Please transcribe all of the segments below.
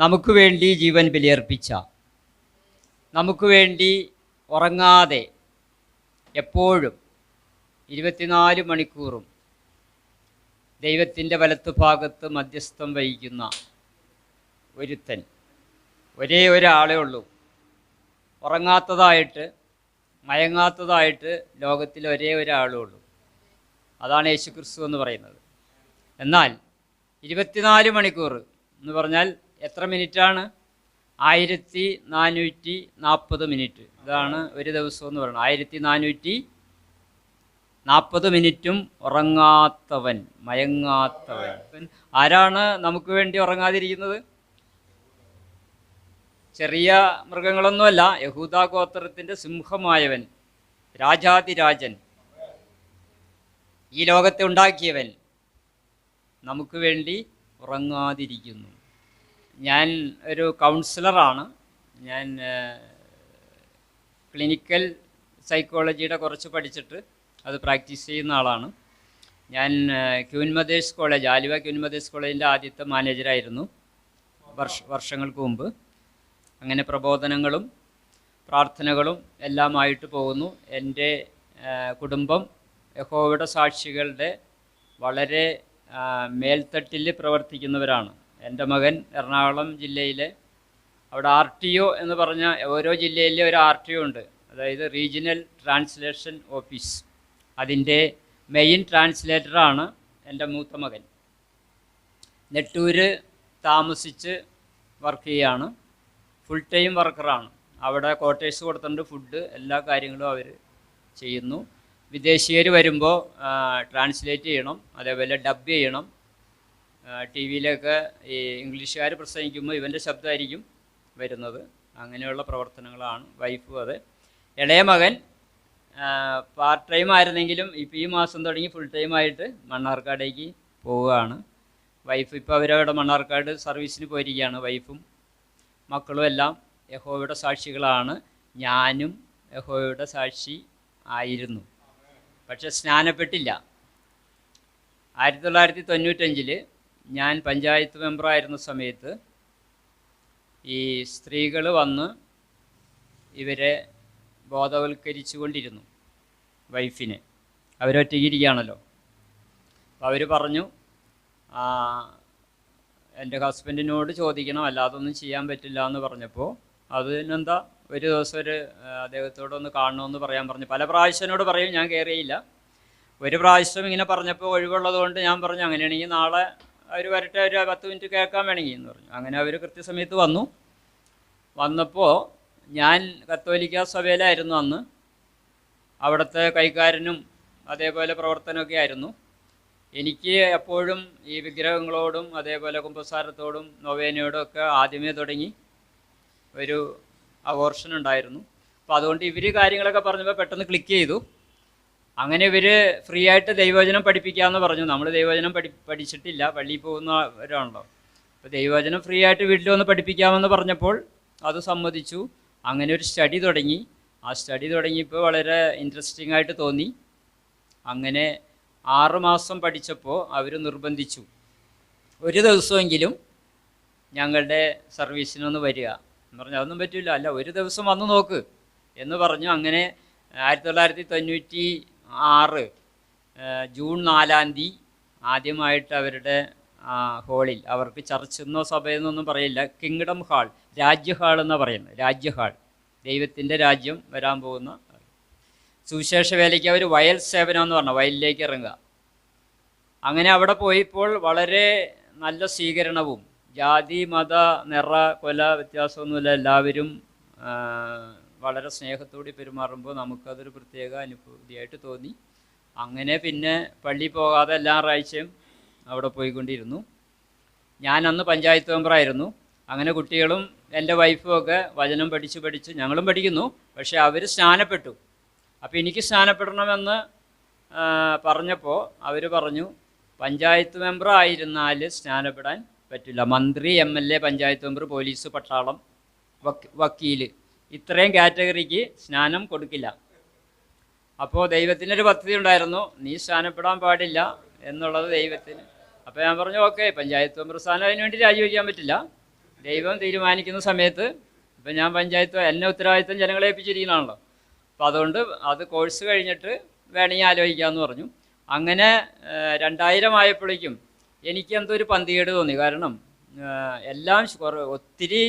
നമുക്ക് വേണ്ടി ജീവൻ ബലിയർപ്പിച്ച. നമുക്ക് വേണ്ടി ഉറങ്ങാതെ എപ്പോഴും ഇരുപത്തിനാല് മണിക്കൂറും ദൈവത്തിന്റെ വലത്തുഭാഗത്ത് മധ്യസ്ഥം വഹിക്കുന്ന ഒരുത്തൻ. ഒരേ ഒരാളേ ഉള്ളൂ. ഉറങ്ങാത്തതായിട്ട് മയങ്ങാത്തതായിട്ട് ലോകത്തിൽ ഒരേ ഒരാളേ ഉള്ളൂ. അതാണ് യേശുക്രിസ്തു എന്ന് പറയുന്നത്. എന്നാൽ ഇരുപത്തിനാല് മണിക്കൂർ എന്ന് പറഞ്ഞാൽ എത്ര മിനിറ്റാണ്? ആയിരത്തി നാനൂറ്റി നാൽപ്പത് മിനിറ്റ്. ഇതാണ് ഒരു ദിവസം എന്ന് പറയുന്നത്. ആയിരത്തി നാനൂറ്റി നാൽപ്പത് മിനിറ്റും ഉറങ്ങാത്തവൻ മയങ്ങാത്തവൻ. ആരാണ് നമുക്ക് വേണ്ടി ഉറങ്ങാതിരിക്കുന്നത്? ചെറിയ മൃഗങ്ങളൊന്നുമല്ല യഹൂദാ ഗോത്രത്തിന്റെ സിംഹമായവൻ രാജാതിരാജൻ ഈ ലോകത്തെ ഉണ്ടാക്കിയവൻ നമുക്ക് വേണ്ടി ഉറങ്ങാതിരിക്കുന്നു. ഞാൻ ഒരു കൗൺസിലറാണ് ഞാൻ ക്ലിനിക്കൽ സൈക്കോളജിയുടെ കുറച്ച് പഠിച്ചിട്ട് അത് പ്രാക്ടീസ് ചെയ്യുന്ന ആളാണ്. ഞാൻ ക്യൂൻമദേശ് കോളേജ് ആലുവ ക്യൂൻമദേശ് കോളേജിന്റെ ആദ്യത്തെ മാനേജറായിരുന്നു വർഷ വർഷങ്ങൾക്ക് മുമ്പ്. അങ്ങനെ പ്രബോധനങ്ങളും പ്രാർത്ഥനകളും എല്ലാമായിട്ട് പോകുന്നു. എന്റെ കുടുംബം യഹോവയുടെ സാക്ഷികളുടെ വളരെ മേൽത്തട്ടിൽ പ്രവർത്തിക്കുന്നവരാണ്. എന്റെ മകൻ എറണാകുളം ജില്ലയിലെ അവിടെ ആർ ടി ഒ എന്ന് പറഞ്ഞ ഓരോ ജില്ലയിലെ ഒരു ആർ ടി ഒ ഉണ്ട്. അതായത് റീജിയണൽ ട്രാൻസ്ലേഷൻ ഓഫീസ് അതിന്റെ മെയിൻ ട്രാൻസ്ലേറ്ററാണ് എന്റെ മൂത്ത മകൻ. നെട്ടൂര് താമസിച്ച് വർക്ക് ചെയ്യുകയാണ് ഫുൾ ടൈം വർക്കറാണ് അവിടെ ക്വാർട്ടേഴ്സ് കൊടുത്തിട്ടുണ്ട് ഫുഡ് എല്ലാ കാര്യങ്ങളും അവർ ചെയ്യുന്നു. വിദേശീയർ വരുമ്പോൾ ട്രാൻസ്ലേറ്റ് ചെയ്യണം അതേപോലെ ഡബ് ചെയ്യണം. ടി വിയിലൊക്കെ ഈ ഇംഗ്ലീഷുകാർ പ്രസംഗിക്കുമ്പോൾ ഇവന്റെ ശബ്ദമായിരിക്കും വരുന്നത്. അങ്ങനെയുള്ള പ്രവർത്തനങ്ങളാണ് വൈഫും അത്. ഇളയ മകൻ പാർട്ട് ടൈം ആയിരുന്നെങ്കിലും ഇപ്പോൾ ഈ മാസം തുടങ്ങി ഫുൾ ടൈം ആയിട്ട് മണ്ണാർക്കാടേക്ക് പോവുകയാണ്. വൈഫ് ഇപ്പോൾ അവരവിടെ മണ്ണാർക്കാട് സർവീസിന് പോയിരിക്കുകയാണ്. വൈഫും മക്കളും എല്ലാം യഹോവയുടെ സാക്ഷികളാണ്. ഞാനും യഹോവയുടെ സാക്ഷി ആയിരുന്നു. പക്ഷെ സ്നാനപ്പെട്ടില്ല. ആയിരത്തി തൊള്ളായിരത്തി തൊണ്ണൂറ്റഞ്ചിൽ ഞാൻ പഞ്ചായത്ത് മെമ്പറായിരുന്ന സമയത്ത് ഈ സ്ത്രീകൾ വന്ന് ഇവരെ ബോധവൽക്കരിച്ചു കൊണ്ടിരുന്നു വൈഫിനെ. അവരൊറ്റയ്ക്കിരിക്കുകയാണല്ലോ. അപ്പോൾ അവർ പറഞ്ഞു എന്റെ ഹസ്ബൻഡിനോട് ചോദിക്കണം അല്ലാതെ ഒന്നും ചെയ്യാൻ പറ്റില്ല എന്ന് പറഞ്ഞപ്പോൾ അതിനെന്താ ഒരു ദിവസം ഒരു അദ്ദേഹത്തോടൊന്ന് കാണണമെന്ന് പറയാൻ പറഞ്ഞു. പല പ്രാവശ്യനോട് പറയും ഞാൻ കയറിയില്ല ഒരു പ്രാവശ്യം ഇങ്ങനെ പറഞ്ഞപ്പോൾ ഒഴിവുള്ളത് കൊണ്ട് ഞാൻ പറഞ്ഞു അങ്ങനെയാണെങ്കിൽ നാളെ അവർ വരട്ടെ ഒരു പത്ത് മിനിറ്റ് കേൾക്കാൻ വേണമെങ്കിൽ എന്ന് പറഞ്ഞു. അങ്ങനെ അവർ കൃത്യസമയത്ത് വന്നു. വന്നപ്പോൾ ഞാൻ കത്തോലിക്ക സഭയിലായിരുന്നു അന്ന്. അവിടുത്തെ കൈക്കാരനും അതേപോലെ പ്രവർത്തനമൊക്കെ ആയിരുന്നു. എനിക്ക് എപ്പോഴും ഈ വിഗ്രഹങ്ങളോടും അതേപോലെ കുമ്പസാരത്തോടും നൊവേനയോടും ഒക്കെ ആദ്യമേ തുടങ്ങി ഒരു അവോർഷൻ ഉണ്ടായിരുന്നു. അപ്പോൾ അതുകൊണ്ട് ഇവർ കാര്യങ്ങളൊക്കെ പറഞ്ഞപ്പോൾ പെട്ടെന്ന് ക്ലിക്ക് ചെയ്തു. അങ്ങനെ ഇവർ ഫ്രീ ആയിട്ട് ദൈവവചനം പഠിപ്പിക്കാമെന്ന് പറഞ്ഞു. നമ്മൾ ദൈവവചനം പഠി പഠിച്ചിട്ടില്ല. പള്ളിയിൽ പോകുന്നവരാണല്ലോ അപ്പോൾ ദൈവവചനം ഫ്രീ ആയിട്ട് വീട്ടിൽ വന്ന് പഠിപ്പിക്കാമെന്ന് പറഞ്ഞപ്പോൾ അത് സമ്മതിച്ചു. അങ്ങനെ ഒരു സ്റ്റഡി തുടങ്ങി. ആ സ്റ്റഡി തുടങ്ങിയപ്പോൾ വളരെ ഇൻട്രസ്റ്റിംഗ് ആയിട്ട് തോന്നി. അങ്ങനെ ആറുമാസം പഠിച്ചപ്പോൾ അവർ നിർബന്ധിച്ചു. ഒരു ദിവസമെങ്കിലും ഞങ്ങളുടെ സർവീസിനൊന്ന് വരിക. എന്ന് പറഞ്ഞാൽ അതൊന്നും പറ്റില്ല അല്ല ഒരു ദിവസം വന്ന് നോക്ക് എന്ന് പറഞ്ഞു. അങ്ങനെ ആയിരത്തി തൊള്ളായിരത്തി തൊണ്ണൂറ്റി ആറ് ജൂൺ നാലാം തീയതി ആദ്യമായിട്ട് അവരുടെ ഹാളിൽ അവർക്ക് ചർച്ച് എന്നോ സഭയെന്നൊന്നും പറയില്ല കിങ്ഡം ഹാൾ രാജ്യഹാൾ എന്നാണ് പറയുന്നത്. രാജ്യഹാൾ ദൈവത്തിന്റെ രാജ്യം വരാൻ പോകുന്ന സുവിശേഷ വേലയ്ക്ക് അവർ വയൽ സേവനം എന്ന് പറഞ്ഞു വയലിലേക്ക് ഇറങ്ങുക. അങ്ങനെ അവിടെ പോയപ്പോൾ വളരെ നല്ല സ്വീകരണവും ജാതി മത നിറ കൊല വ്യത്യാസമൊന്നുമില്ല. എല്ലാവരും വളരെ സ്നേഹത്തോടെ പെരുമാറുമ്പോൾ നമുക്കതൊരു പ്രത്യേക അനുഭൂതിയായിട്ട് തോന്നി. അങ്ങനെ പിന്നെ പള്ളി പോകാതെ എല്ലാ ആഴ്ചയും അവിടെ പോയിക്കൊണ്ടിരുന്നു. ഞാൻ അന്ന് പഞ്ചായത്ത് മെമ്പറായിരുന്നു അങ്ങനെ കുട്ടികളും എന്റെ വൈഫും ഒക്കെ വചനം പഠിച്ച് പഠിച്ച് ഞങ്ങളും പഠിക്കുന്നു. പക്ഷേ അവർ സ്നാനപ്പെട്ടു. അപ്പോൾ എനിക്ക് സ്നാനപ്പെടണമെന്ന് പറഞ്ഞപ്പോൾ അവർ പറഞ്ഞു പഞ്ചായത്ത് മെമ്പർ ആയിരുന്നാൽ സ്നാനപ്പെടാൻ പറ്റില്ല. മന്ത്രി M L A panchayat member police പട്ടാളം വക്ക് വക്കീൽ ഇത്രയും കാറ്റഗറിക്ക് സ്നാനം കൊടുക്കില്ല. അപ്പോൾ ദൈവത്തിനൊരു പദ്ധതി ഉണ്ടായിരുന്നു. നീ സ്നാനപ്പെടാൻ പാടില്ല എന്നുള്ളത് ദൈവത്തിന്. അപ്പോൾ ഞാൻ പറഞ്ഞു ഓക്കെ പഞ്ചായത്ത് മെമ്പർ സ്ഥാനം അതിന് വേണ്ടി രാജിവെക്കാൻ പറ്റില്ല. ദൈവം തീരുമാനിക്കുന്ന സമയത്ത് ഇപ്പം ഞാൻ പഞ്ചായത്ത് എന്നെ ഉത്തരവാദിത്തം ജനങ്ങളെ ഏൽപ്പിച്ചിരിക്കുന്നതാണല്ലോ. അപ്പോൾ അതുകൊണ്ട് അത് കോഴ്സ് കഴിഞ്ഞിട്ട് വേണമെങ്കിൽ ആലോചിക്കാമെന്ന് പറഞ്ഞു. അങ്ങനെ രണ്ടായിരം ആയപ്പോഴേക്കും എനിക്ക് എന്തോ ഒരു പന്തികേട് തോന്നി. കാരണം എല്ലാം ഒത്തിരി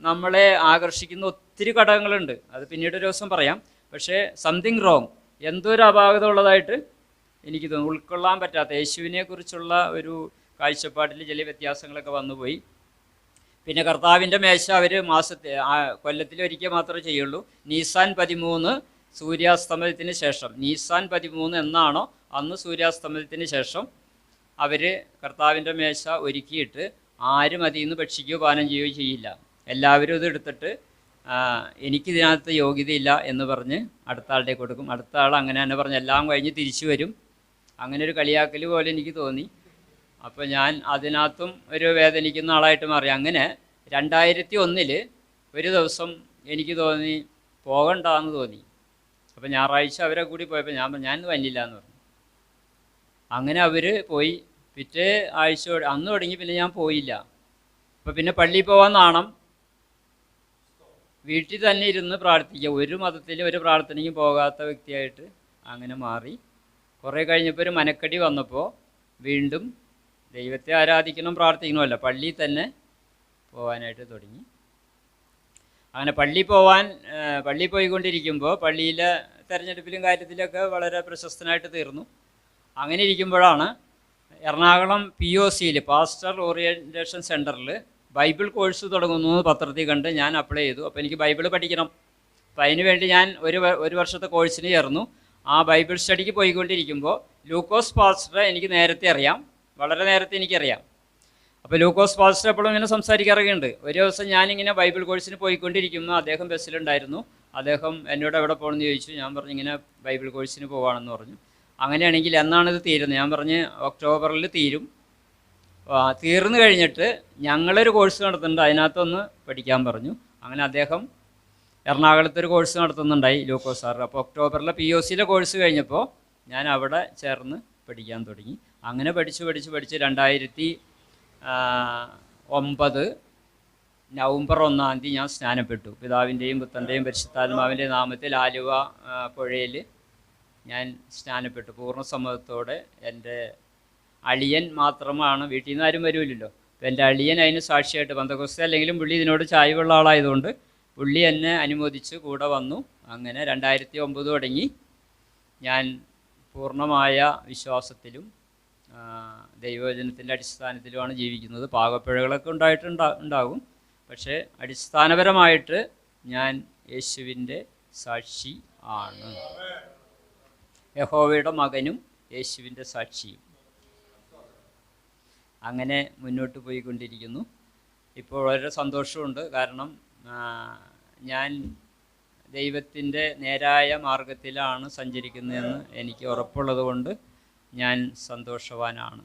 നമ്മളെ ആകർഷിക്കുന്ന ഒത്തിരി ഘടകങ്ങളുണ്ട്. അത് പിന്നീട് ഒരു ദിവസം പറയാം. പക്ഷേ സംതിങ് റോങ് എന്തോ ഒരു അപാകത ഉള്ളതായിട്ട് എനിക്ക് തോന്നുന്നു. ഉൾക്കൊള്ളാൻ പറ്റാത്ത യേശുവിനെ കുറിച്ചുള്ള ഒരു കാഴ്ചപ്പാടിൽ ചില വ്യത്യാസങ്ങളൊക്കെ വന്നുപോയി. പിന്നെ കർത്താവിന്റെ മേശ അവർ മാസത്തെ കൊല്ലത്തിൽ ഒരിക്കൽ മാത്രമേ ചെയ്യുള്ളൂ. നീസാൻ പതിമൂന്ന് സൂര്യാസ്തമയത്തിന് ശേഷം. നീസാൻ പതിമൂന്ന് എന്നാണോ? അന്ന് സൂര്യാസ്തമയത്തിന് ശേഷം അവർ കർത്താവിന്റെ മേശ ഒരുക്കിയിട്ട് ആരും അതിൽ നിന്ന് ഭക്ഷിക്കുകയോ പാനം ചെയ്യുകയോ ചെയ്യില്ല. എല്ലാവരും ഇത് എടുത്തിട്ട് എനിക്കിതിനകത്ത് യോഗ്യതയില്ല എന്ന് പറഞ്ഞ് അടുത്ത ആളുടെ കൊടുക്കും. അടുത്ത ആൾ അങ്ങനെ തന്നെ പറഞ്ഞ് എല്ലാം കഴിഞ്ഞ് തിരിച്ചു വരും. അങ്ങനെ ഒരു കളിയാക്കൽ പോലെ എനിക്ക് തോന്നി. അപ്പോൾ ഞാൻ അതിനകത്തും ഒരു വേദനിക്കുന്ന ആളായിട്ട് മാറി. അങ്ങനെ രണ്ടായിരത്തി ഒന്നിൽ ഒരു ദിവസം എനിക്ക് തോന്നി പോകണ്ടെന്ന് തോന്നി. അപ്പോൾ ഞായറാഴ്ച അവരെ കൂടി പോയപ്പോൾ ഞാൻ ഞാൻ വന്നില്ല എന്ന് പറഞ്ഞു. അങ്ങനെ അവർ പോയി. പിറ്റേ ആഴ്ച അന്ന് തുടങ്ങി പിന്നെ ഞാൻ പോയില്ല. അപ്പോൾ പിന്നെ പള്ളിയിൽ പോകാൻ നാണം. വീട്ടിൽ തന്നെ ഇരുന്ന് പ്രാർത്ഥിക്കുക. ഒരു മതത്തിൽ ഒരു പ്രാർത്ഥനയ്ക്കും പോകാത്ത വ്യക്തിയായിട്ട് അങ്ങനെ മാറി. കുറേ കഴിഞ്ഞപ്പോൾ ഒരു മനക്കടി വന്നപ്പോൾ വീണ്ടും ദൈവത്തെ ആരാധിക്കണം പ്രാർത്ഥിക്കണമല്ല. പള്ളിയിൽ തന്നെ പോകാനായിട്ട് തുടങ്ങി. അങ്ങനെ പള്ളി പോവാൻ പള്ളി പോയിക്കൊണ്ടിരിക്കുമ്പോൾ പള്ളിയിലെ തെരഞ്ഞെടുപ്പിലും കാര്യത്തിലൊക്കെ വളരെ പ്രശസ്തനായിട്ട് തീർന്നു. അങ്ങനെ ഇരിക്കുമ്പോഴാണ് എറണാകുളം പി ഒ സിയിൽ പാസ്റ്റർ ഓറിയന്റേഷൻ സെന്ററിൽ ബൈബിൾ കോഴ്സ് തുടങ്ങുന്നു പത്രത്തിൽ കണ്ട് ഞാൻ അപ്ലൈ ചെയ്തു. അപ്പോൾ എനിക്ക് ബൈബിൾ പഠിക്കണം. അപ്പോൾ അതിന് വേണ്ടി ഞാൻ ഒരു ഒരു വർഷത്തെ കോഴ്സിന് ചേർന്നു. ആ ബൈബിൾ സ്റ്റഡിക്ക് പോയിക്കൊണ്ടിരിക്കുമ്പോൾ ലൂക്കോസ് പാസ്റ്റർ എനിക്ക് നേരത്തെ അറിയാം. വളരെ നേരത്തെ എനിക്കറിയാം. അപ്പോൾ ലൂക്കോസ് പാസ്റ്റർ എപ്പോഴും ഇങ്ങനെ സംസാരിക്കാറുണ്ട് ഒരു ദിവസം ഞാനിങ്ങനെ ബൈബിൾ കോഴ്സിന് പോയിക്കൊണ്ടിരിക്കുന്നു. അദ്ദേഹം ബസ്സിലുണ്ടായിരുന്നു. അദ്ദേഹം എന്നോട് എവിടെ പോകണമെന്ന് ചോദിച്ചു. ഞാൻ പറഞ്ഞു ഇങ്ങനെ ബൈബിൾ കോഴ്സിന് പോവാണെന്ന് പറഞ്ഞു. അങ്ങനെയാണെങ്കിൽ എന്നാണിത് തീരുന്നത്? ഞാൻ പറഞ്ഞ് ഒക്ടോബറിൽ തീരും. തീർന്നു കഴിഞ്ഞിട്ട് ഞങ്ങളൊരു കോഴ്സ് നടത്തുന്നുണ്ട്. അതിനകത്തൊന്ന് പഠിക്കാൻ പറഞ്ഞു. അങ്ങനെ അദ്ദേഹം എറണാകുളത്തൊരു കോഴ്സ് നടത്തുന്നുണ്ടായി ലൂക്കോ സാർ അപ്പോൾ ഒക്ടോബറിലെ പി ഒ സിയിലെ കോഴ്സ് കഴിഞ്ഞപ്പോൾ ഞാൻ അവിടെ ചേർന്ന് പഠിക്കാൻ തുടങ്ങി. അങ്ങനെ പഠിച്ച് പഠിച്ച് പഠിച്ച് രണ്ടായിരത്തി ഒമ്പത് നവംബർ ഒന്നാം തീയതി ഞാൻ സ്നാനപ്പെട്ടു. പിതാവിന്റെയും പുത്തന്റെയും പരിശുദ്ധാത്മാവിന്റെയും നാമത്തിൽ ആലുവ പുഴയിൽ ഞാൻ സ്നാനപ്പെട്ടു. പൂർണ സമ്മതത്തോടെ എന്റെ അളിയൻ മാത്രമാണ് വീട്ടിൽ നിന്ന് ആരും വരുമില്ലല്ലോ അപ്പോൾ എന്റെ അളിയൻ അതിന് സാക്ഷിയായിട്ട് പന്തക്കോസ്ത അല്ലെങ്കിലും പുള്ളി ഇതിനോട് ചായവുള്ള ആളായതുകൊണ്ട് പുള്ളി എന്നെ അനുമോദിച്ച് കൂടെ വന്നു. അങ്ങനെ രണ്ടായിരത്തി ഒമ്പത് തുടങ്ങി. ഞാൻ പൂർണമായ വിശ്വാസത്തിലും ദൈവവചനത്തിന്റെ അടിസ്ഥാനത്തിലുമാണ് ജീവിക്കുന്നത്. പാകപ്പിഴകളൊക്കെ ഉണ്ടായിട്ടുണ്ടാ ഉണ്ടാകും. പക്ഷേ അടിസ്ഥാനപരമായിട്ട് ഞാൻ യേശുവിന്റെ സാക്ഷി ആണ്. യഹോവയുടെ മകനും യേശുവിന്റെ സാക്ഷിയും. അങ്ങനെ മുന്നോട്ട് പോയിക്കൊണ്ടിരിക്കുന്നു. ഇപ്പോൾ വളരെ സന്തോഷമുണ്ട്. കാരണം ഞാൻ ദൈവത്തിന്റെ നേരായ മാർഗത്തിലാണ് സഞ്ചരിക്കുന്നതെന്ന് എനിക്ക് ഉറപ്പുള്ളത് കൊണ്ട് ഞാൻ സന്തോഷവാനാണ്.